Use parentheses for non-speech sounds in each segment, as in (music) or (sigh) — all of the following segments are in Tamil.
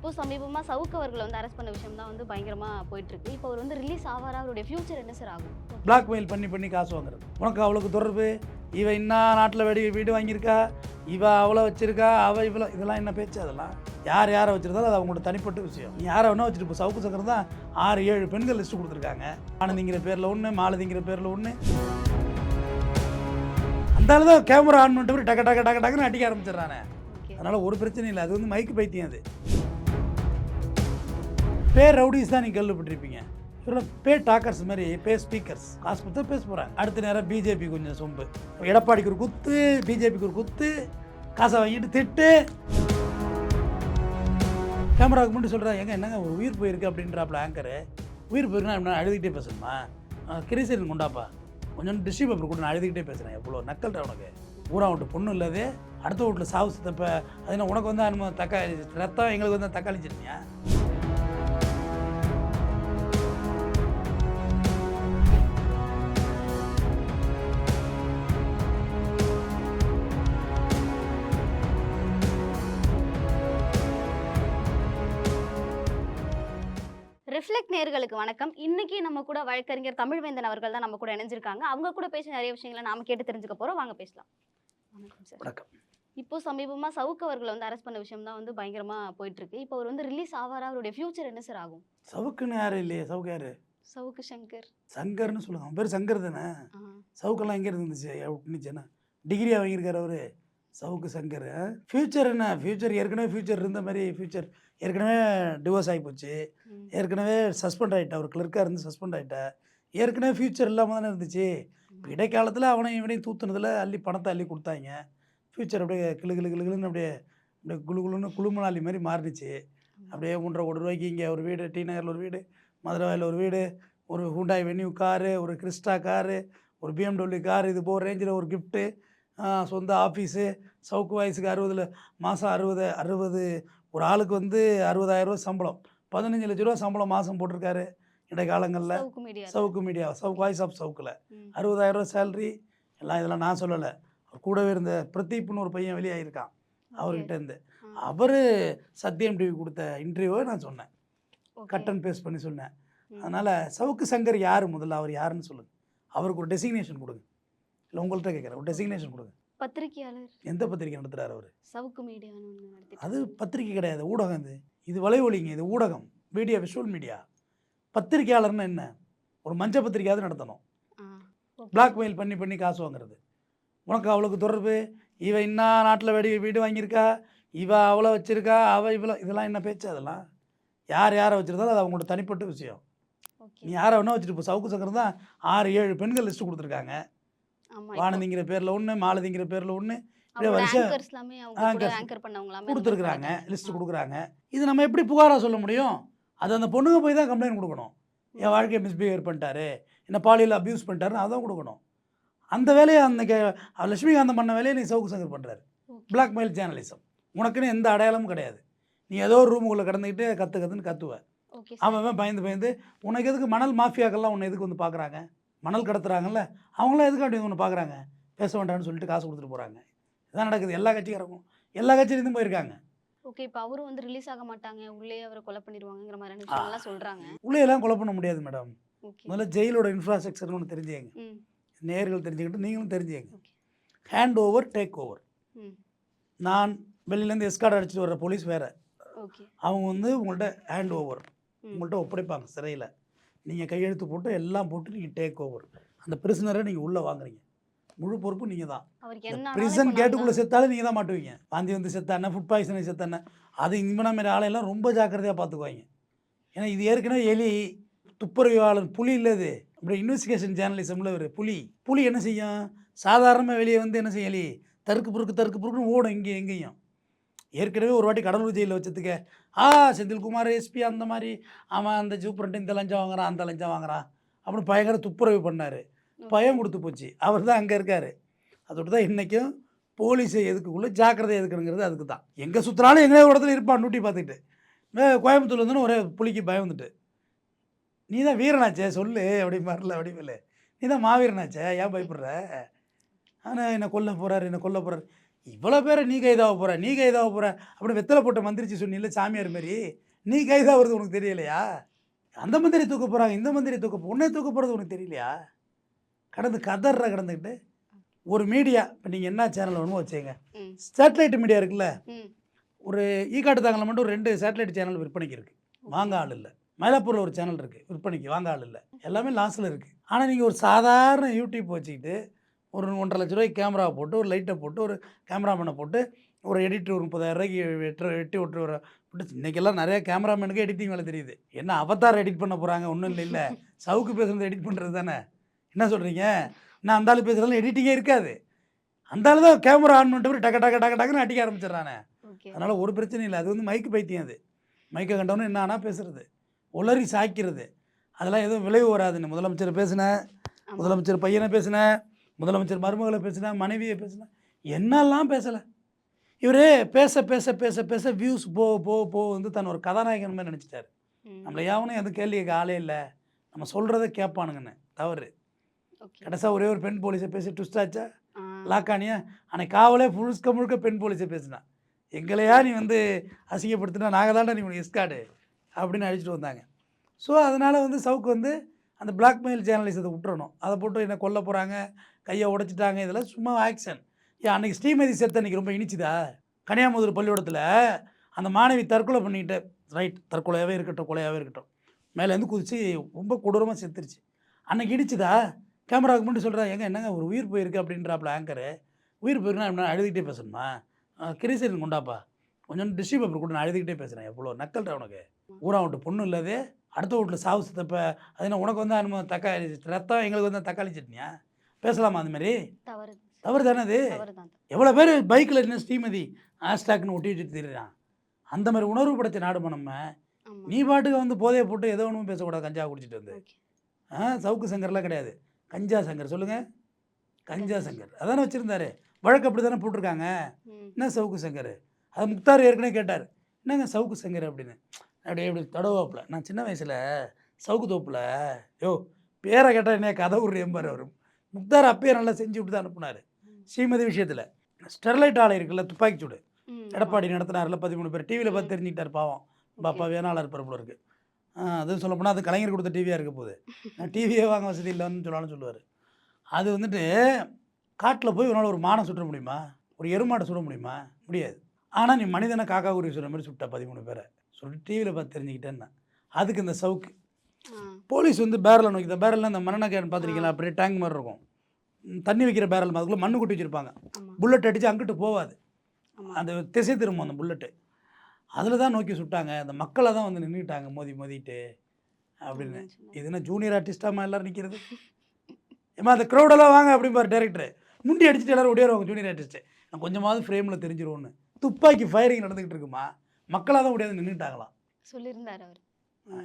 இப்போ சமீபமாக சவுக்கு அவர்களை வந்து அரெஸ்ட் பண்ண விஷயம் தான் வந்து பயங்கரமாக போயிட்டு இருக்கு இப்போ அவர் வந்து ரிலீஸ் ஆவாரா? அவருடைய ஃபியூச்சர் என்ன சார் ஆகும்? பிளாக்மெயில் பண்ணி பண்ணி காசு வாங்குறது. உனக்கு அவளுக்கு தொடர்பு? இவ இன்னா நாட்டில் வெடி வீடு வாங்கியிருக்கா? இவ அவளை வச்சிருக்கா? அவ இவ்வளோ இதெல்லாம் என்ன பேச்சு அதெல்லாம்? யார் யாரை வச்சிருந்தாலும் அது அவங்களோட தனிப்பட்ட விஷயம். நீ யாரை வேணா வச்சுட்டு இப்போ சவுக்கு சக்கரம் தான் ஆறு ஏழு பெண்கள் லிஸ்ட் கொடுத்துருக்காங்க. ஆனந்திங்கிற பேரில் ஒன்று மாலதிங்கிற பேரில் ஒன்று அந்த தான் கேமரா ஆன் பண்ணிட்டு டக்க டக்க டக்க டக்குன்னு அடிக்க ஆரம்பிச்சிடுறானே. அதனால் ஒரு பிரச்சனையும் இல்லை. அது வந்து மைக்கு பைத்தியம் அது. பேர் ரவுடிஸ் தான் நீங்கள் கேள்விப்பட்டிருப்பீங்க. இவரோட பே டாக்கர்ஸ் மாதிரி பே ஸ்பீக்கர்ஸ் காசு கொடுத்தா பேச போகிறாங்க அடுத்த நேரம் பிஜேபி கொஞ்சம் சொம்பு. எடப்பாடிக்கு ஒரு குத்து பிஜேபிக்கு ஒரு குத்து காசை வாங்கிட்டு திட்டு. கேமராவுக்கு முன்னாடி சொல்கிறாங்க எங்க என்னங்க ஒரு உயிர் போயிருக்கு அப்படின்றாப்புல ஆங்கரு உயிர் போயிருக்குன்னா என்ன அழுதுகிட்டே பேசணுமா? கிரிசரின் கொண்டாப்பா. கொஞ்சம் டிஷ்யூ பேப்பர் கூட நான் அழுதுகிட்டே பேசுகிறேன் எவ்வளோ நக்கல் உனக்கு. ஊரா விட்டு பொண்ணு இல்லாதே அடுத்த வீட்டில் சாவு சித்தப்ப அது என்ன உனக்கு வந்து அனுமதி தக்காளி ரத்தம் எங்களுக்கு வந்து தக்காளி சட்னியா? நேர்களுக்கு வணக்கம். இன்னைக்கு நம்ம கூட வழக்கறிஞர் தமிழ்வேந்தன் அவர்கள் தான் நம்ம கூட இணைஞ்சிருக்காங்க. அவங்க கூட பேச நிறைய விஷயங்களை நாம கேட்டு தெரிஞ்சுக்க போறோம். வாங்க பேசலாம். வணக்கம் சார் வணக்கம். இப்போ சமீபமாக சவுக்கு அவர்களை வந்து அரெஸ்ட் பண்ண விஷயம் தான் வந்து பயங்கரமாக போயிட்டு இருக்கு இப்போ அவர் வந்து ரிலீஸ் ஆவாரா? அவருடைய ஃபியூச்சர் என்ன சார் ஆகும்? சவுக்குன்னு யாரும் இல்லையே? சவுக்கு யாரு? சவுக்கு சங்கர். சங்கர்னு சொல்லுங்க அவன் பேர் சங்கர் தானே? சவுக்கெல்லாம் எங்கே இருந்துச்சு? இருந்துச்சுன்னா டிகிரியாக வாங்கியிருக்காரு அவரு. சவுக்கு சங்கர். ஃப்யூச்சர் என்ன? ஃப்யூச்சர் ஏற்கனவே ஃப்யூச்சர் இருந்த மாதிரி ஃப்யூச்சர் ஏற்கனவே டிவோர்ஸ் ஆகி போச்சு. ஏற்கனவே சஸ்பெண்ட் ஆகிட்டா அவர் கிளர்க்காக இருந்து சஸ்பெண்ட் ஆகிட்டா ஏற்கனவே ஃப்யூச்சர் இல்லாமல் தானே இருந்துச்சு. இடைக்காலத்தில் அவனையும் இவனையும் தூத்துனதில் அள்ளி பணத்தை அள்ளி கொடுத்தாங்க. ஃப்யூச்சர் அப்படியே கிளு கிளு கிளு கிளுன்னு அப்படியே அப்படியே குளு குளுன்னு குளுமணாலி மாதிரி மாறிடுச்சு. அப்படியே ஒன்றரை கோடி ரூபாய்க்கு இங்கே ஒரு வீடு டி நகரில் ஒரு வீடு மதுரவாயில் ஒரு வீடு ஒரு ஹூண்டாய் வென்யூ காரு ஒரு கிறிஸ்டா காரு ஒரு பிஎம்டபிள்யூ கார் இது போகிற ரேஞ்சில் ஒரு கிஃப்ட்டு சொந்த ஆஃபீஸு சவுக்கு வயசுக்கு அறுபதில் மாதம் அறுபது அறுபது ஒரு ஆளுக்கு வந்து அறுபதாயிரரூவா சம்பளம். பதினஞ்சு லட்ச ரூபா சம்பளம் மாதம் போட்டிருக்காரு இடைக்காலங்களில் Savukku media Savukku media Savukku voice of சவுக்கில். அறுபதாயிரரூவா சேல்ரி எல்லாம் இதெல்லாம் நான் சொல்லலை. அவர் கூடவே இருந்த பிரதீப்னு ஒரு பையன் வெளியாகிருக்கான் அவர்கிட்ட இருந்து. அவர் சத்யம் டிவி கொடுத்த இன்டர்வியூவை நான் சொன்னேன். கட் அண்ட் பேஸ்ட் பண்ணி சொன்னேன். அதனால் சவுக்கு சங்கர் யார் முதல்ல? அவர் யாருன்னு சொல்லுங்கள் அவருக்கு ஒரு டெசிக்னேஷன் கொடுங்க. இல்லை உங்கள்கிட்ட கேட்குறேன் ஒரு டெசிக்னேஷன் கொடுங்க. பத்திரிகையாளர் எந்த பத்திரிக்கை நடத்துகிறார் அவர்? சவுக்கு மீடியான்னு நடத்திட்டு அது பத்திரிக்கை கிடையாது ஊடகம் இது. இது வலைவலிங்க இது ஊடகம். மீடியா விஷுவல் மீடியா பத்திரிக்கையாளர்னு என்ன? ஒரு மஞ்ச பத்திரிக்கையாவது நடத்தணும். பிளாக்மெயில் பண்ணி பண்ணி காசு வாங்குறது. உனக்கு அவளுக்கு தொடர்பு? இவ இன்னா நாட்டில் வெடி வீடு வாங்கியிருக்கா? இவ அவளை வச்சிருக்கா? அவ இவ்வளோ இதெல்லாம் என்ன பேச்சு அதெல்லாம்? யார் யாரை வச்சிருந்தாலும் அது அவங்களோட தனிப்பட்ட விஷயம். நீ யாரை வேணா வச்சுட்டு இப்போ சவுக்கு சக்கரம் தான் ஆறு ஏழு பெண்கள் லிஸ்ட் கொடுத்துருக்காங்க. வானதிங்கிற பேரில் ஒன்று மாலதிங்கிற பேரில் ஒன்று கொடுத்துருக்குறாங்க லிஸ்ட் கொடுக்குறாங்க. இது நம்ம எப்படி புகாராக சொல்ல முடியும்? அது அந்த பொண்ணுங்க போய் தான் கம்ப்ளைண்ட் கொடுக்கணும். என் வாழ்க்கையை மிஸ்பிஹேவ் பண்ணிட்டாரு என்ன பாலியல் அப்யூஸ் பண்ணிட்டாருன்னு அதான் கொடுக்கணும். அந்த வேலையை அந்த லட்சுமிகாந்தம் பண்ண வேலையை நீ சவுக்கு சங்கர் பண்ணுறாரு. பிளாக்மெயில் ஜேர்னலிசம் உனக்குன்னு எந்த அடையாளமும் கிடையாது. நீ ஏதோ ஒரு ரூமுக்குள்ளே கடந்துக்கிட்டு கற்று கற்றுன்னு கத்துவ. அவன் பயந்து பயந்து உனக்கு எதுக்கு மணல் மாஃபியாக்கள்லாம் உன்னை எதுக்கு வந்து பார்க்குறாங்க மணல் கடத்துறாங்கல்ல அவங்களாம் எதுக்காண்டி வந்து ஒன்று பார்க்குறாங்க பேச வேண்டாம்னு சொல்லிட்டு காசு கொடுத்துட்டு போகிறாங்க இதான் நடக்குது. எல்லா கட்சிக்காரங்களும் எல்லா கட்சியிலேருந்தும் போயிருக்காங்க. ஓகே இப்போ அவரும் வந்து ரிலீஸ் ஆக மாட்டாங்க. உள்ளே அவரை கொலை பண்ணிடுவாங்கங்கிற விஷயங்கள்லாம் சொல்றாங்க. உள்ளே எல்லாம் கொலை பண்ண முடியாது மேடம் முதல்ல ஜெயிலோட இன்ஃப்ராஸ்ட்ரக்சர்னு ஒன்று தெரிஞ்சுங்க நேர்கள் தெரிஞ்சுக்கிட்டு நீங்களும் தெரிஞ்சுங்க ஹேண்ட் ஓவர் டேக் ஓவர் நான் வெளியிலேருந்து எஸ்கார்ட் அடிச்சுட்டு வர்ற போலீஸ் வேறு. அவங்க வந்து உங்கள்கிட்ட ஹேண்ட் ஓவர். உங்கள்கிட்ட ஒப்படைப்பாங்க சிறையில். நீங்கள் கையெழுத்து போட்டு எல்லாம் போட்டு நீங்கள் டேக் ஓவர் அந்த பிரிசனரை நீங்கள் உள்ளே வாங்குறீங்க. முழு பொறுப்பு நீங்கள் தான். பிரிசன் கேட்டுக்குள்ளே செத்தாலும் நீங்கள் தான் மாட்டுவீங்க. வாந்தி வந்து செத்தானே ஃபுட் பாய்சனை செத்தானே அது இவன மாதிரி ஆளையெல்லாம் ரொம்ப ஜாக்கிரதையாக பார்த்துக்குவாங்க. ஏன்னா இது ஏற்கனவே எலி துப்புரவாளர் புலி இல்லை இது. இப்படி இன்வெஸ்டிகேஷன் ஜேர்னலிசமில் ஒரு புலி. புலி என்ன செய்யும்? சாதாரணமாக வெளியே வந்து என்ன செய்யும் எலி? தருக்கு பொறுக்கு தருக்கு பொறுக்குன்னு ஓடும் இங்கே எங்கேயும். ஏற்கனவே ஒரு வாட்டி கடலூர் ஜெயிலில் வச்சதுக்கு ஆ செந்தில்குமார் எஸ்பி அந்த மாதிரி அவன் அந்த சூப்பரண்ட் இந்த லஞ்சம் வாங்குறான் அந்த லஞ்சம் வாங்குறான் அப்படின்னு பயங்கர துப்புரவு பண்ணார். பயம் கொடுத்து போச்சு. அவர் தான் அங்கே இருக்கார். அதோட தான் இன்றைக்கும் போலீஸை எதுக்குள்ளே ஜாக்கிரதை எதுக்குங்கிறது அதுக்கு தான். எங்கே சுற்றுனாலும் எங்கேயோ ஒரு இடத்துல இருப்பான் நூட்டி பார்த்துக்கிட்டு. கோயம்புத்தூர்ல இருந்துன்னு ஒரே புலிக்கு பயம் வந்துட்டு. நீ தான் வீரனாச்சே சொல்லு அப்படி மாதிரில அப்படி இல்லை. நீ தான் மாவீரனாச்சே ஏன் பயப்படுற? ஆனால் என்னை கொல்ல போகிறாரு என்னை கொல்ல போகிறாரு இவ்வளோ பேரை நீ கைதாக போகிற நீ கைதாக போகிற அப்படி வெத்தலை போட்ட மந்திரிச்சு சொன்னீல்ல சாமியார் மாதிரி நீ கைதாகிறது உனக்கு தெரியலையா? அந்த மந்திரி தூக்க போகிறாங்க இந்த மந்திரி தூக்க உன்னை தூக்க போகிறது உனக்கு தெரியலையா? கடந்து கதற கடந்துக்கிட்டு ஒரு மீடியா இப்போ நீங்கள் என்ன சேனல் வேணுமோ வச்சுங்க சேட்டலைட் மீடியா இருக்குல்ல? ஒரு ஈக்காட்டு தாங்கல மட்டும் ஒரு ரெண்டு சேட்டலைட் சேனல் விற்பனைக்கு இருக்குது வாங்க ஆள் இல்லை. மயிலாப்பூரில் ஒரு சேனல் இருக்குது விற்பனைக்கு. வாங்க ஆள் இல்லை. எல்லாமே லாஸில் இருக்குது ஆனால் நீங்கள் ஒரு சாதாரண யூடியூப் வச்சுக்கிட்டு ஒரு ஒன்றரை லட்ச ரூபாய்க்கு கேமரா போட்டு ஒரு லைட்டை போட்டு ஒரு கேமராமேனை போட்டு ஒரு எடிட்டர் ஒரு முப்பதாயிரம் ரூபாய்க்கு வெட்டு வெட்டி விட்டு வர போட்டு இன்றைக்கெல்லாம் நிறைய கேமராமேனுக்கு எடிட்டிங் வேலை தெரியுது. என்ன அவதார் எடிட் பண்ண போகிறாங்க ஒன்றும் இல்லை இல்லை. சவுக்கு பேசுகிறது எடிட் பண்ணுறது தானே? என்ன சொல்கிறீங்க நான் அந்த ஆள் பேசுகிறதுல எடிட்டிங்கே இருக்காது. அந்த ஆள் தான் கேமரா ஆன் பண்ணிட்டு டக்கு டக்கு டக்கு டக்குன்னு அடிக்க ஆரம்பிச்சிடுறானே. அதனால் ஒரு பிரச்சனையும் இல்லை. அது வந்து மைக்கு பைத்தியம் அது. மைக்கை கண்டவனு என்ன ஆனால் பேசுறது? உளறி சாய்க்கிறது. அதெல்லாம் எதுவும் விளைவு வராதுன்னு. முதலமைச்சர் பேசினேன். முதலமைச்சர் பையனை பேசினேன். முதலமைச்சர் மருமகளை பேசினேன் மனைவியை பேசினேன் என்னெல்லாம் பேசலை? இவர் பேச பேச பேச பேச வியூஸ் போக போக போக வந்து தன் ஒரு கதாநாயகன் மாதிரி நினச்சிட்டாரு நம்மளை யாவனும் எதுவும் கேள்வி கேட்க ஆளே இல்லை. நம்ம சொல்கிறத கேட்பானுங்கன்னு. தவறு. கடைசியாக ஒரே ஒரு பெண் போலீஸை பேசி ட்விஸ்ட் ஆச்சா? லாக்கானியா? அன்னைக்கு காவலே முழுக்க முழுக்க பெண் போலீஸை பேசினான் எங்களையா நீ வந்து அசிங்கப்படுத்தினா நாங்கள் தான்டா நீ உனக்கு எஸ்காடு அப்படின்னு அடிச்சுட்டு வந்தாங்க. ஸோ அதனால் வந்து சவுக்கு வந்து அந்த பிளாக்மெயில் ஜேர்னலிசத்தை விட்டுறணும். அதை போட்டு என்ன கொல்ல போகிறாங்க கையை உடைச்சிட்டாங்க. இதெல்லாம் சும்மா ஆக்ஷன் ஏன் அன்றைக்கி ஸ்ரீமதி செத்து அன்னைக்கு ரொம்ப இனிச்சுதா? கன்னியாமுதூர் பள்ளிக்கூடத்தில் அந்த மாணவி தற்கொலை பண்ணிக்கிட்டு ரைட் தற்கொலையாகவே இருக்கட்டும் கொலையாகவே இருக்கட்டும். மேலேருந்து குதிச்சு ரொம்ப கொடூரமாக செத்துருச்சு. அன்னைக்கு இடிச்சுதா? கேமராவுக்கு மட்டும் சொல்கிறா எங்கே என்னங்க ஒரு உயிர் போயிருக்கு அப்படின்றாப்புல ஆங்கரு உயிர் போயிருக்குன்னா என்ன அழுதுகிட்டே பேசணுமா? கிரிசன் கொண்டாப்பா. கொஞ்சம் டிஷ்யூ பேப்பர் கூட நான் அழுதுகிட்டே பேசுகிறேன் எவ்வளோ நக்கல்டா உனக்கு. ஊரா விட்டு பொண்ணு இல்லாதே அடுத்த வீட்டில் சாவு சித்தப்ப அது என்ன உனக்கு வந்து அனுமதி தக்காளி ரத்தம் எங்களுக்கு வந்து தக்காளி சட்னியா? பேசலாமா அந்த மாதிரி? தவறு. தானே அது எவ்வளோ பேர் பைக்கில் என்ன ஸ்ரீமதி ஹேஷ்டாக்னு ஒட்டி வச்சுட்டு தெரியுறான் அந்த மாதிரி உணர்வு படைச்ச நாடுமா நம்ம. நீ பாட்டுக்கு வந்து போதையை போட்டு எதோ ஒன்றும் பேசக்கூடாது கஞ்சா குடிச்சிட்டு வந்து. ஆ சவுக்கு சங்கர்லாம் கிடையாது. கஞ்சா சங்கர் சொல்லுங்கள் கஞ்சா சங்கர். அதானே வச்சுருந்தாரு. வழக்கு அப்படி தானே போட்டிருக்காங்க என்ன சவுக்கு சங்கர்? அது முக்தார் ஏற்கனவே கேட்டார். என்னங்க சவுக்கு சங்கர் அப்படின்னு? அப்படியே இப்படி தடவாப்புல நான் சின்ன வயசில் சவுக்கு தோப்பில் யோ பேரை கேட்டால் என்ன கதை ஒரு எம்பார் வரும் முக்தார் அப்பயே நல்லா செஞ்சு விட்டு தான் அனுப்புனார் ஸ்ரீமதி விஷயத்தில். ஸ்டெர்லைட் ஆலை இருக்குல்ல துப்பாக்கிச்சூடு. எடப்பாடி நடத்தினார்ல பதிமூணு பேர். டிவியில் பார்த்து தெரிஞ்சுக்கிட்டார் பாவம். பாப்பா வேணாளர் இருப்பார் போல இருக்கு. அதுவும் சொல்ல போனால் அது கலைஞர் கொடுத்த டிவியாக இருக்க போகுது. (laughs) டிவியே வாங்க வசதி இல்லைன்னு சொல்லாலும் சொல்லுவார். அது வந்துட்டு காட்டில் போய் உன்னால் ஒரு மானை சுட முடியுமா? ஒரு எருமாட்டை சுட முடியுமா? முடியாது. ஆனால் நீ மனிதனை காக்கா குருவி சுடுற மாதிரி சுட்ட பதிமூணு பேரை. சொல்லிட்டு டிவியில் பார்த்து தெரிஞ்சுக்கிட்டேன்னா அதுக்கு இந்த சவுக்கு. போலீஸ் வந்து பேரலை நோக்கி இந்த பேரலில் இந்த மரண கேன் பார்த்துருக்கீங்களா அப்படியே டேங்க் மாதிரி இருக்கும். தண்ணி வைக்கிற பேரல் அதுக்குள்ளே மண்ணு கொட்டி வச்சுருப்பாங்க. புல்லட் அடித்து அங்கிட்டு போகாது அந்த திசை திரும்பும் அந்த புல்லட்டு அதில் தான் நோக்கி சுட்டாங்க. அந்த மக்களை தான் வந்து நின்றுட்டாங்க மோதி மோதிட்டு. அப்படின்னு. ஆமான்னு சொன்னாங்க. இது என்ன ஜூனியர் ஆர்டிஸ்டாமா எல்லாரும் நிற்கிறது ஏமா அந்த க்ரௌடெல்லாம் வாங்க அப்படிம்பார் டேரக்டர் முண்டி அடிச்சுட்டு எல்லாரும் ஓடியாருவாங்க ஜூனியர் ஆர்டிஸ்ட்டு நான் கொஞ்சமாவது ஃப்ரேமில் தெரிஞ்சிருவோன்னு துப்பாக்கி ஃபயரிங் நடந்துக்கிட்டு இருக்குமா? மக்களாக தான் முடியாது நின்றுட்டாங்களாம் சொல்லியிருந்தார் அவர்.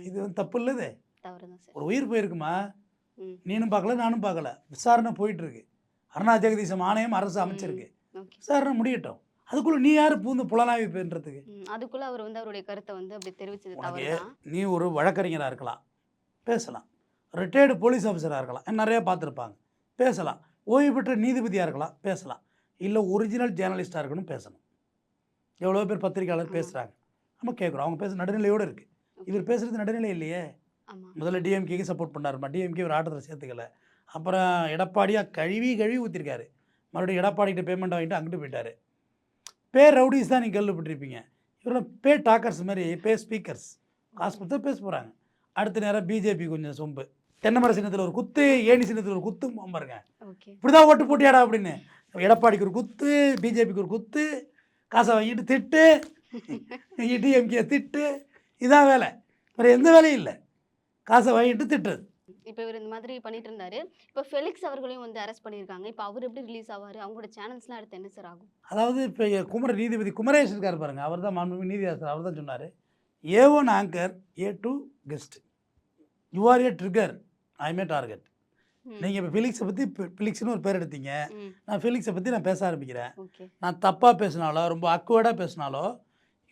இது வந்து தப்பு இல்லது தவறு தான் சார். ஒரு உயிர் போயிருக்குமா? நீனும் பார்க்கல நானும் பார்க்கல. விசாரணை போயிட்டு இருக்கு அருணா ஜெகதீசம் ஆணையம் அரசு அமைச்சிருக்கு. விசாரணை முடியட்டும். அதுக்குள்ளே நீ யார் பூந்து புலனாய்வு பென்றதுக்கு ம் அதுக்குள்ள அவர் வந்து அவருடைய கருத்தை வந்து அப்படி தெரிவிச்சது தவறு நீ ஒரு வழக்கறிஞராக இருக்கலாம். பேசலாம். ரிட்டையர்டு போலீஸ் ஆஃபீஸராக இருக்கலாம். நிறையா பார்த்துருப்பாங்க. பேசலாம். ஓய்வு பெற்ற நீதிபதியாக இருக்கலாம். பேசலாம். இல்லை ஒரிஜினல் ஜேர்னலிஸ்டாக இருக்கணும் பேசணும். எவ்வளோ பேர் பத்திரிக்கையாளர் ஆமா. பேசுகிறாங்க நம்ம கேட்குறோம் அவங்க பேச நடுநிலையோடு இருக்குது இவர் பேசுகிறது நடுநிலை இல்லையே. முதல்ல டிஎம்கேக்கு சப்போர்ட் பண்ணாருமா டிஎம்கே ஒரு ஆட்டத்தில் சேர்த்துக்கல. அப்புறம் எடப்பாடியாக கழுவி கழுவி ஊற்றிருக்காரு மறுபடியும் எடப்பாடிகிட்ட பேமெண்ட் வாங்கிட்டு அங்கிட்டு போயிட்டாரு. பே ரவுடிஸ் தான் நீங்கள் கேள்விப்பட்டிருப்பீங்க. இவரெல்லாம் பே டாக்கர்ஸ் மாதிரி பே ஸ்பீக்கர்ஸ் காசு கொடுத்தா பேச போகிறாங்க அடுத்த நேரம் பிஜேபி கொஞ்சம் சொம்பு. தென்னமர சின்னத்தில் ஒரு குத்து ஏணி சின்னத்தில் ஒரு குத்து பாருங்க. ஓகே. இப்படி தான் ஓட்டு போட்டியாடா அப்படின்னு. எடப்பாடிக்கு ஒரு குத்து பிஜேபிக்கு ஒரு குத்து காசை வாங்கிட்டு திட்டு (laughs) டிஎம்கே திட்டு. இதான் வேலை. வேறு எந்த வேலையும் இல்லை. காசை வாங்கிட்டு திட்டுறது. இப்போ இவர் இந்த மாதிரி பண்ணிட்டு இருந்தாரு. இப்போ ஃபெலிக்ஸ் அவர்களையும் வந்து அரெஸ்ட் பண்ணியிருக்காங்க. இப்போ அவர் எப்படி ரிலீஸ் ஆவாரு? அவங்களோட சேனல்ஸ்லாம் அடுத்து என்ன சார் ஆகும்? அதாவது இப்போ குமர நீதிபதி குமரேஷ் இருக்கார் பாருங்க. அவர் தான் மாண்புமிகு நீதியரசர் அவர் தான் சொன்னார். A one anchor A two guest you are a trigger I may. Target நீங்கள் இப்போ ஃபிலிக்ஸை பற்றி ஃபிலிக்ஸ்னு ஒரு பேர் எடுத்தீங்க. நான் ஃபிலிக்ஸை பற்றி நான் பேச ஆரம்பிக்கிறேன். நான் தப்பாக பேசினாலோ ரொம்ப அக்வர்டாக பேசினாலோ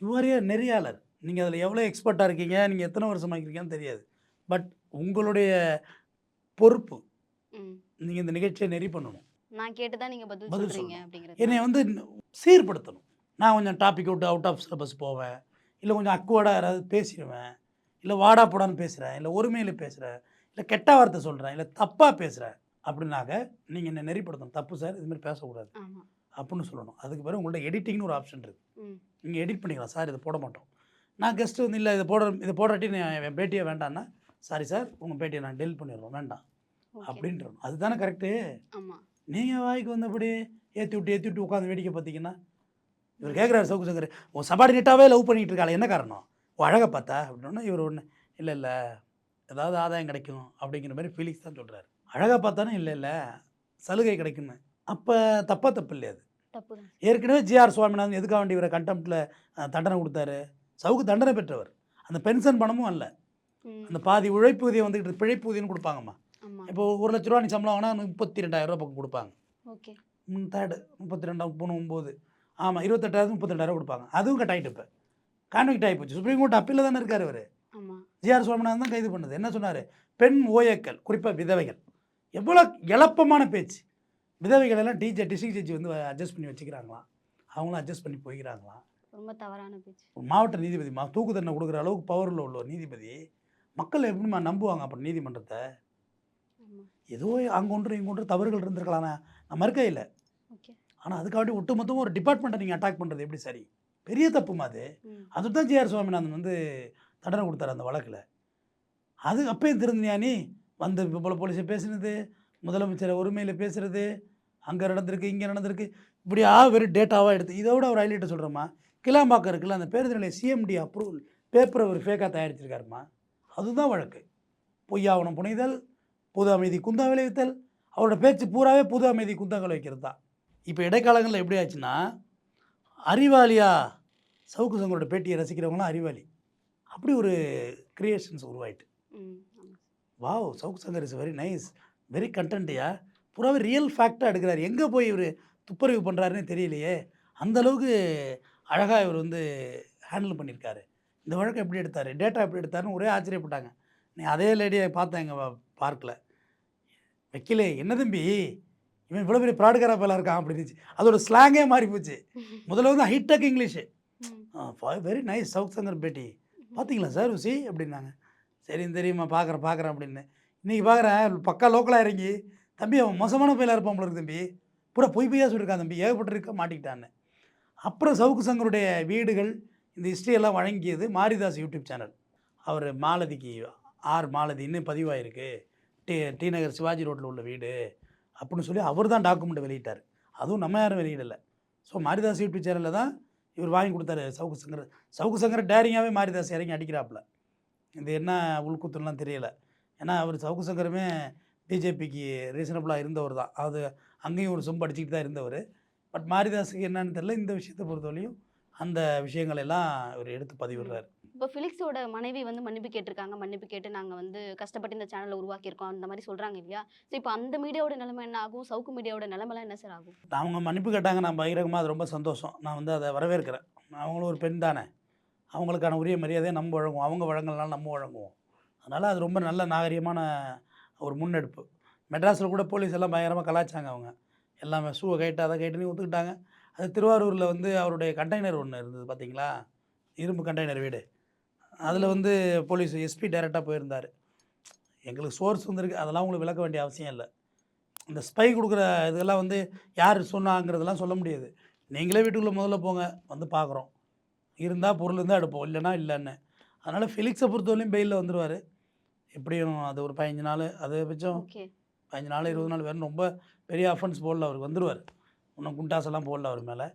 யுவரே நெறியாளர். நீங்கள் அதில் எவ்வளோ எக்ஸ்பர்ட்டாக இருக்கீங்க? நீங்கள் எத்தனை வருஷமாக இருக்கீங்கன்னு தெரியாது. பட் உங்களுடைய பொறுப்பு நீங்கள் இந்த நிகழ்ச்சியை நெறி பண்ணணும். நான் கேட்டுதான் நீங்க பதில் பதில் சொல்லணும். அப்படிங்கிறது. என்னை வந்து சீர்படுத்தணும். நான் கொஞ்சம் டாபிக் விட்டு அவுட் ஆஃப் சிலபஸ் போவேன். இல்லை கொஞ்சம் அக்குவர்டாக யாராவது பேசிடுவேன். இல்லை வாடா போடான்னு பேசுகிறேன் இல்லை ஒருமையில் பேசுகிறேன் இல்லை கெட்ட வார்த்தை சொல்கிறேன் இல்லை தப்பாக பேசுகிறேன் அப்படின்னாக்க நீங்கள் என்ன நெறிப்படுத்தணும். தப்பு சார் இது மாதிரி பேசக்கூடாது. அப்படின்னு சொல்லணும். அதுக்கு பிறகு உங்கள்ட்ட எடிட்டிங்னு ஒரு ஆப்ஷன் இருக்குது நீங்கள் எடிட் பண்ணிக்கலாம். சார் இதை போட மாட்டோம். நான் கெஸ்ட்டு வந்து இல்லை இதை போட இதை போடாட்டி என் பேட்டியை வேண்டான்னா சாரி சார் உங்கள் பேட்டியை நான் டெலிட் பண்ணிடுறோம் வேண்டாம். ஓகே அப்படின்றணும் அதுதானே கரெக்டு நீங்கள் வாய்க்கு வந்தபடி ஏற்றி விட்டு ஏற்றி விட்டு உட்காந்து வேடிக்கை பார்த்தீங்கன்னா இவர் கேட்குறாரு சவுக்கு சங்கர் உன் சபார்டினேட்டாகவே லவ் பண்ணிகிட்டு இருக்காள் என்ன காரணம்? அழகை பார்த்தா? அப்படின்னா இவர் ஒன்று இல்லை இல்லை ஏதாவது ஆதாயம் கிடைக்கும் அப்படிங்கிற மாதிரி ஃபீலிங்ஸ் தான் சொல்கிறாரு அழகாக பார்த்தானே இல்லை இல்லை சலுகை கிடைக்குன்னு அப்போ தப்பா தப்பு இல்லையா அது? ஏற்கனவே ஜிஆர் சுவாமிநாதன் எதுக்காக வேண்டி இவரை கண்டெம்ட்டில் தண்டனை கொடுத்தாரு? சவுக்கு தண்டனை பெற்றவர். அந்த பென்ஷன் பணமும் அல்ல. அந்த பாதி உழைப்பூதியம் வந்துக்கிட்டு பிழைப்பூதியம்னு கொடுப்பாங்கம்மா. இப்போ ஒரு லட்ச ரூபா நீ சம்பளம் வாங்கினா முப்பத்தி ரெண்டாயிரம் ரூபா பக்கம் கொடுப்பாங்க. ஓகே. தேர்டு முப்பத்தி ரெண்டாம் மூணு ஒம்பது. ஆமாம் இருபத்தெட்டாயிரம் முப்பத்தி ரெண்டாயிரம் கொடுப்பாங்க. அதுவும் கட் ஆகிட்டு இப்போ. கான்வெக்ட் ஆகி போச்சு. சுப்ரீம் கோர்ட் அப்பீலில் தானே இருக்கார் ஆமா. ஜிஆர் சுவாமிநாதன் தான் கைது பண்ணது. என்ன சொன்னார்? பெண் ஓஏக்கள் குறிப்பாக விதவைகள். எவ்வளோ எளப்பமான பேச்சு. விதவைகள் எல்லாம் டீச்சர் டிஸ்ட்ரிக்ட் ஜட்ஜி வந்து அட்ஜஸ்ட் பண்ணி வச்சுக்கிறாங்களாம். அவங்களும் அட்ஜஸ்ட் பண்ணி போய்க்கிறாங்களாம். ரொம்ப தவறான பேச்சு. மாவட்ட நீதிபதி மா தூக்கு தண்டனை கொடுக்குற அளவுக்கு பவரில் உள்ள நீதிபதி மக்கள் எப்படிமா நம்புவாங்க அப்புறம் நீதிமன்றத்தை? ஏதோ அங்கே ஒன்று இங்கே ஒன்று தவறுகள் இருந்திருக்கலாம். நான் நான் மறுக்க இல்லை ஆனால் அதுக்காண்டி ஒட்டுமொத்தமாக ஒரு டிபார்ட்மெண்ட்டை நீங்கள் அட்டாக் பண்ணுறது எப்படி சரி? பெரிய தப்புமா அது. அதுதான் ஜிஆர் சுவாமிநாதன் வந்து தண்டனை கொடுத்தாரு அந்த வழக்கில். அது அப்பயும் திருந்தினியா நீ? வந்து போல போலீஸை பேசுனது முதலமைச்சரை ஒருமையில் பேசுறது அங்கே நடந்திருக்கு இங்கே நடந்திருக்கு. இப்படியா வெறும் டேட்டாவாக எடுத்து இதோட ஒரு ஹைலைட்டை சொல்கிறேம்மா கிளாம்பாக்கம் இருக்குல்ல அந்த பேருந்து நிலைய சிஎம்டி அப்ரூவல் பேப்பரை ஒரு ஃபேக்காக தயாரிச்சிருக்காருமா அதுதான் வழக்கு. பொய்யாவணம் புனைதல் பொது அமைதி குந்தா விளைவித்தல் அவரோட பேச்சு பூராவே பொது அமைதி குந்தங்கள் வைக்கிறது. தான் இப்போ இடைக்காலங்களில் எப்படி ஆச்சுன்னா அறிவாளியா சவுக்கு சங்கரோட பேட்டியை ரசிக்கிறவங்களாம் அறிவாளி. அப்படி ஒரு creations உருவாயிட்டு. Wow Savukku Shankar is very nice very கண்டென்ட்யா பூராவே ரியல் ஃபேக்டாக எடுக்கிறாரு. எங்கே போய் இவர் துப்பறிவு பண்ணுறாருன்னு தெரியலையே. அந்த அளவுக்கு அழகாக இவர் வந்து ஹேண்டில் பண்ணியிருக்காரு. இந்த வழக்கை எப்படி எடுத்தார்? டேட்டா எப்படி எடுத்தாருன்னு ஒரே ஆச்சரியப்பட்டாங்க. நீ அதே லேடியை பார்த்தேன் எங்கள் பார்க்கில் வைக்கலே என்ன தம்பி? இவன் இவ்வளோ பெரிய ப்ராடுகாரா பேலாக இருக்கான் அப்படி இருந்துச்சு. அதோட ஸ்லாங்கே மாறி போச்சு. (laughs) முதல்ல வந்து ஹைடெக் இங்கிலீஷு வெரி நைஸ் சவுத் சங்கர் பேட்டி பார்த்தீங்களா சார் ருசி? அப்படின்னாங்க. சரின்னு தெரியுமா பார்க்குறேன் பார்க்குறேன் அப்படின்னு. இன்றைக்கி பார்க்குறேன் பக்கா லோக்கலாக இறங்கி தம்பி அவன் மோசமான பயிலாக இருப்பான் போல தம்பி. பூரா பொய் பொய்யா சொல்லியிருக்கான் தம்பி. ஏகப்பட்டிருக்க மாட்டிக்கிட்டான்னு. அப்புறம் சவுக்கு சங்கருடைய வீடுகள் இந்த ஹிஸ்ட்ரியெல்லாம் எல்லாம் வழங்கியது மாரிதாஸ் யூடியூப் சேனல் அவர் மாலதிக்கு ஆர் மாலதின்னு பதிவாயிருக்கு. டி டி நகர் சிவாஜி ரோட்டில் உள்ள வீடு அப்படின்னு சொல்லி அவர் தான் டாக்குமெண்ட் வெளியிட்டார். அதுவும் நம்ம யாரும் வெளியிடலை. ஸோ மாரிதாஸ் யூடியூப் சேனலில் தான் இவர் வாங்கி கொடுத்தாரு சவுக்கு சங்கர் சவுக்கு சங்கர் டேரிங்காகவே மாரிதாஸ் இறங்கி அடிக்கிறாப்புல. இது என்ன உள்குத்துலாம் தெரியலை. ஏன்னா அவர் சவுக்கு சங்கருமே பிஜேபிக்கு ரீசனபிளாக இருந்தவர் தான். அது அங்கேயும் ஒரு சொம்பு அடிச்சுக்கிட்டு தான் இருந்தவர். பட் மாரிதாஸுக்கு என்னன்னு தெரியல. இந்த விஷயத்தை பொறுத்தவரையும் அந்த விஷயங்கள் எல்லாம் இவர் எடுத்து பதிவிடுறாரு. இப்போ ஃபிலிக்ஸோட மனைவி வந்து மன்னிப்பு கேட்டிருக்காங்க. மன்னிப்பு கேட்டு நாங்கள் வந்து கஷ்டப்பட்டு இந்த சேனலை உருவாக்கியிருக்கோம். அந்த மாதிரி சொல்கிறாங்க இல்லையா? ஸோ இப்போ அந்த மீடியாவோட நிலைமை என்ன ஆகும்? சவுக்கு மீடியாவோட நிலைமைலாம் என்ன சார் ஆகும்? அவங்க மன்னிப்பு கேட்டாங்க. நான் பகிரங்கமாக அது ரொம்ப சந்தோஷம். நான் வந்து அதை வரவேற்கிறேன். அவங்களும் ஒரு பெண் தானே. அவங்களுக்கான உரிய மரியாதையை நம்ம வழங்குவோம். அவங்க வழங்கலாம் நம்ம வழங்குவோம். அதனால் அது ரொம்ப நல்ல நாகரிகமான ஒரு முன்னெடுப்பு. மெட்ராஸில் கூட போலீஸ் எல்லாம் பயங்கரமாக கலாய்ச்சாங்க அவங்க. எல்லாமே ஷூவை கைட்டு அதை கைட்டுன்னு ஒத்துக்கிட்டாங்க. அது திருவாரூரில் வந்து அவருடைய கண்டெய்னர் ஒன்று இருந்தது பார்த்தீங்களா இரும்பு கண்டெய்னர் வீடு. அதில் வந்து போலீஸ் எஸ்பி டைரெக்டாக போயிருந்தார். எங்களுக்கு சோர்ஸ் வந்துருக்கு. அதெல்லாம் உங்களுக்கு விளக்க வேண்டிய அவசியம் இல்லை. இந்த ஸ்பை கொடுக்குற இதெல்லாம் வந்து யார் சொன்னாங்கிறதெல்லாம் சொல்ல முடியாது. நீங்களே வீட்டுக்குள்ளே முதல்ல போங்க. வந்து பார்க்குறோம் இருந்தால் பொருள் இருந்தால் எடுப்போம். இல்லைன்னா இல்லைன்னு. அதனால் ஃபிலிக்ஸை பொறுத்தவரையும் பெயிலில் வந்துடுவார் எப்படியும் அது ஒரு பதினஞ்சு நாள் அதிகபட்சம் ஓகே பதினஞ்சு நாள் இருபது நாள் வேறு ரொம்ப பெரிய அஃபென்ஸ் போடல அவருக்கு. வந்துடுவார் இன்னும் குண்டாசெல்லாம் போடல அவர் மேலே.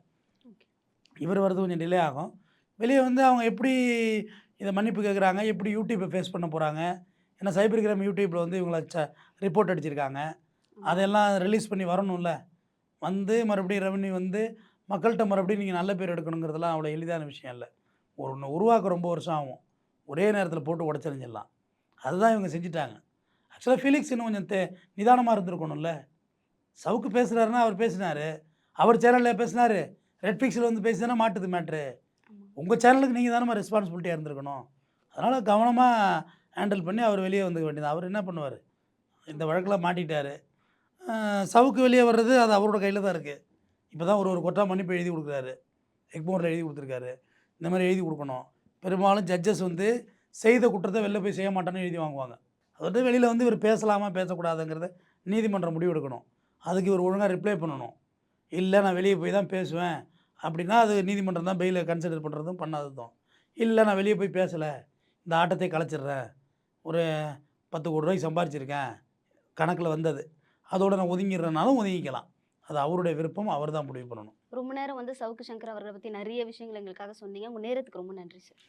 இவர் வர்றது கொஞ்சம் டிலே ஆகும். வெளியே வந்து அவங்க எப்படி இதை மன்னிப்பு கேட்குறாங்க எப்படி யூடியூப்பை ஃபேஸ் பண்ண போகிறாங்க ஏன்னா சைபர் கிரைம் யூடியூப்பில் வந்து இவங்கள ச ரிப்போர்ட் அடிச்சிருக்காங்க. அதெல்லாம் ரிலீஸ் பண்ணி வரணும்ல. வந்து மறுபடியும் ரெவன்யூ வந்து மக்கள்கிட்ட மறுபடியும் நீங்கள் நல்ல பேர் எடுக்கணுங்கிறதெல்லாம் அவ்வளோ எளிதான விஷயம் இல்லை. ஒரு ஒன்று உருவாக்க ரொம்ப வருஷம் ஆகும். ஒரே நேரத்தில் போட்டு உடச்செறிஞ்சிடலாம் அதுதான் இவங்க செஞ்சுட்டாங்க. ஆக்சுவலாக ஃபீலிக்ஸ் இன்னும் கொஞ்சம் தே நிதானமாக இருந்திருக்கணும்ல. சவுக்கு பேசுகிறாருன்னா அவர் பேசினார். அவர் சேனலில் பேசினார். ரெட்ஃபிக்ஸில் வந்து பேசினா மாட்டுது மேட்ரு உங்கள் சேனலுக்கு நீங்கள் தானே ரெஸ்பான்சிபிலிட்டியாக இருந்திருக்கணும். அதனால் கவனமாக ஹேண்டில் பண்ணி அவர் வெளியே வந்துக்க வேண்டியது அவர் என்ன பண்ணுவார்? இந்த வழக்கில் மாட்டிட்டார். சவுக்கு வெளியே வர்றது அது அவரோட கையில் தான் இருக்குது இப்போ தான் ஒரு ஒரு கொட்டா மன்னிப்பு எழுதி கொடுக்குறாரு. எக்மோரில் எழுதி கொடுத்துருக்காரு. இந்த மாதிரி எழுதி கொடுக்கணும். பெரும்பாலும் ஜட்ஜஸ் வந்து செய்த குற்றத்தை வெளில போய் செய்ய மாட்டேன்னு எழுதி வாங்குவாங்க. அதாவது வெளியில் வந்து இவர் பேசலாமா பேசக்கூடாதுங்கிறத நீதிமன்றம் முடிவெடுக்கணும். அதுக்கு இவர் ஒழுங்காக ரிப்ளை பண்ணணும். இல்லை நான் வெளியே போய் தான் பேசுவேன். அப்படின்னா அது நீதிமன்றம் தான் பெயிலை கன்சிடர் பண்ணுறதும் பண்ணாததும். இல்லை நான் வெளியே போய் பேசலை. இந்த ஆட்டத்தை கலைச்சிடுறேன் ஒரு பத்து கோடி ரூபாய்க்கு சம்பாரிச்சிருக்கேன். கணக்கில் வந்தது. அதோட நான் ஒதுங்கிடுறேனாலும் ஒதுங்கிக்கலாம். அது அவருடைய விருப்பம். அவர் தான் முடிவு பண்ணணும். ரொம்ப நேரம் வந்து சவுக்கு சங்கர் அவர்களை பற்றி நிறைய விஷயங்கள் எங்களுக்காக சொன்னீங்க. உங்கள் நேரத்துக்கு ரொம்ப நன்றி சார்.